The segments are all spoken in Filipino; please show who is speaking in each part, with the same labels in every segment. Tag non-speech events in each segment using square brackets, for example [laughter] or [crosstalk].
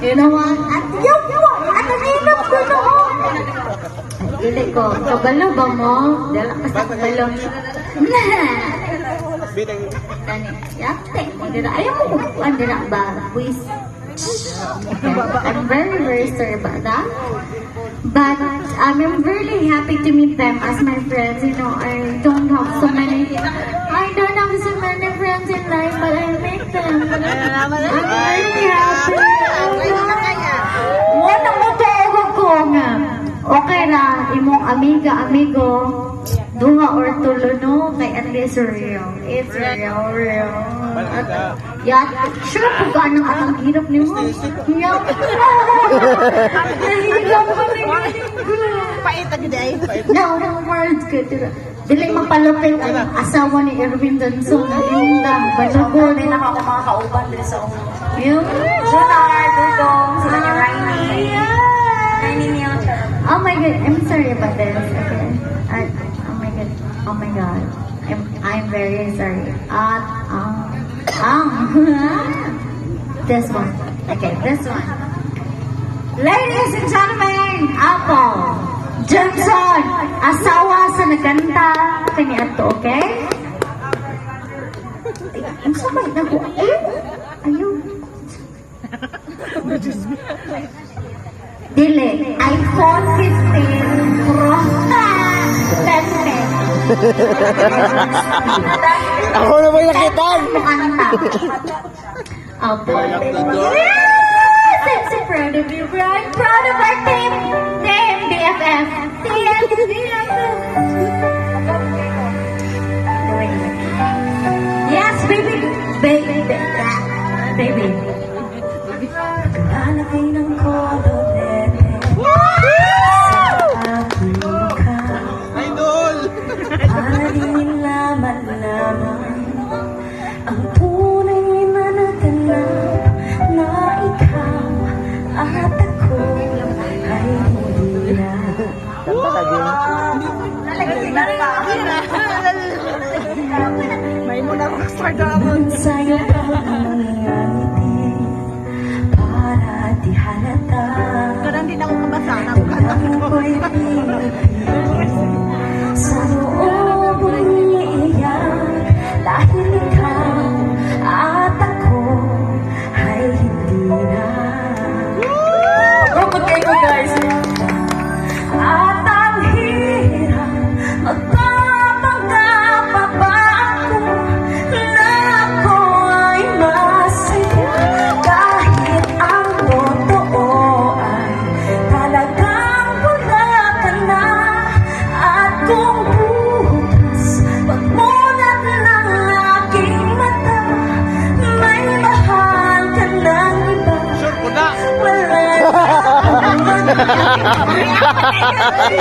Speaker 1: What? At mo, at ang inap ko noon. Dili ko, kabalo ba mo? Dala ka sa kabalo.
Speaker 2: Bitang
Speaker 1: Tani, yakte. Ayaw mo kukuan dira ba? Please. I'm very, very sorry about that. But um, I'm really happy to meet them as my friends. You know, I don't have so many. I don't have so many friends in life, but I make them. I'm very happy. Wala mo tayo ko nga. Okay ra, imong amiga, amigo, duha or tulo no, kay at least real. It's real, real. At, yeah, sure po ka nang atang hirap ni mo. Yeah. Nahihirap ko ni.
Speaker 3: Paita gid ay.
Speaker 1: No, no words ka. Dili mapalapit ang asawa ni Erwin Danson. Linda, balagol.
Speaker 3: May naka ako mga kauban din sa ulo.
Speaker 1: Yung...
Speaker 3: Junar, Dudong, sila ni Rainy.
Speaker 1: Oh my god, I'm sorry about this. Okay. I, oh my god. Oh my god. I'm I'm very sorry. Uh, um, um, [laughs] this one. Okay, this one. Ladies and gentlemen, Apple, Johnson, asawa sa nagkanta kani ato, okay? Ay, Ang sabay na ko. Ayun. Ayun. [laughs] Dili, iPhone 15 Pro. Beste.
Speaker 2: Ako na may nakitan!
Speaker 1: Kanta. Opo. Yes! I'm so proud of you, bro. I'm proud of our team. Team BFF. BFF.
Speaker 4: Rockstar daw.
Speaker 3: Sa'yo pa nangyayari. Para di halata.
Speaker 4: Karang di na ako kabasa.
Speaker 3: Alam ko'y pinipilit Sa loob umiiyak Dahil ikaw at ako Ay hindi na. Robot kayo guys May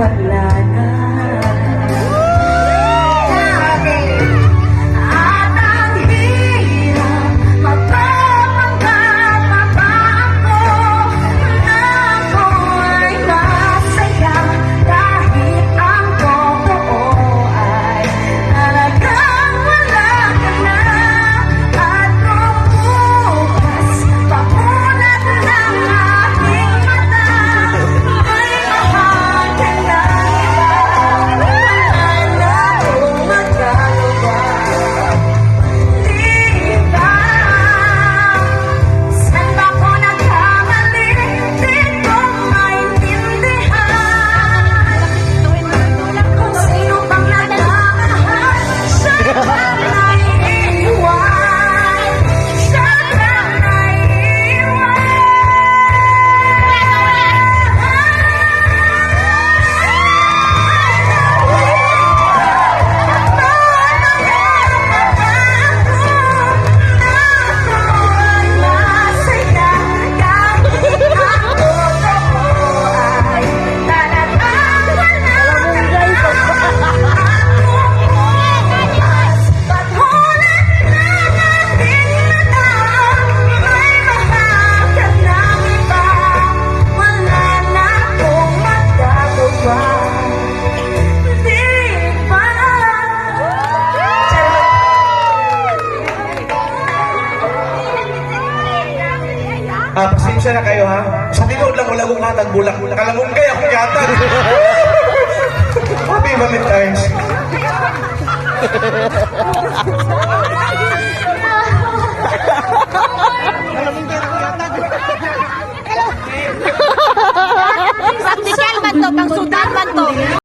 Speaker 3: ay wala
Speaker 5: na kayo ha. Sa tinood lang wala kong hatag bulak. Nakalamungkay akong yatag. Happy Valentine's.
Speaker 4: Practical man to, pang sudan man to.